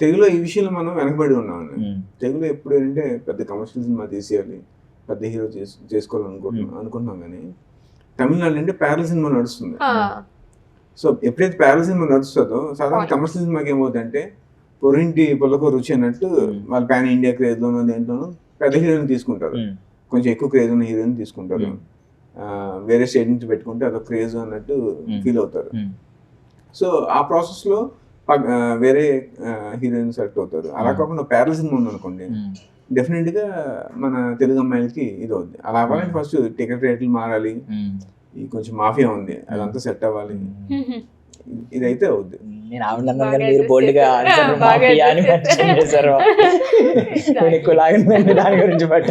తెలుగులో ఈ విషయంలో మనం వెనకబడి ఉన్నామండి. తెలుగులో ఎప్పుడు ఏంటంటే పెద్ద కమర్షియల్ సినిమా తీసేయాలి పెద్ద హీరో చేసు చేసుకోవాలనుకుంటున్నాం అనుకుంటున్నాం కానీ తమిళనాడు అంటే ప్యారల్ సినిమా నడుస్తుంది. సో ఎప్పుడైతే ప్యారల్ సినిమా నడుస్తుందో సాధారణ. కమర్షియల్ సినిమాకి ఏమవుతుందంటే పొరింటి పొలకు రుచి అన్నట్టు. వాళ్ళ పాన్ ఇండియా క్రేజ్లోనో దేంట్లోనో పెద్ద హీరోయిన్ తీసుకుంటారు. కొంచెం ఎక్కువ క్రేజ్ ఉన్న హీరోయిన్ తీసుకుంటారు. ఆ, వేరే స్టేట్ నుంచి పెట్టుకుంటే అదొక క్రేజ్ అన్నట్టు. ఫీల్ అవుతారు. సో ఆ ప్రాసెస్లో వేరే హీరోయిన్ సెలెక్ట్ అవుతారు. అలా Hmm. కాకుండా ప్యారల్ సినిమా ఉందనుకోండి ఉమ్, డెఫినెట్గా మన తెలుగు అమ్మాయిలకి ఇది అవుద్ది. అలా అవ్వాలంటే Hmm. ఫస్ట్ టికెట్ రేట్లు మారాలి. ఈ కొంచెం మాఫియా ఉంది. అదంతా సెట్ అవ్వాలి. ఇదైతే అవుద్ది. నేను ఆవిడ మీరు బోల్డ్గా address ఆన్సర్ చేశారు. బాగా మాఫియా అని address మెన్షన్ చేశారు. Exactly. నేను ఎక్కువ లాగిన దాని గురించి బట్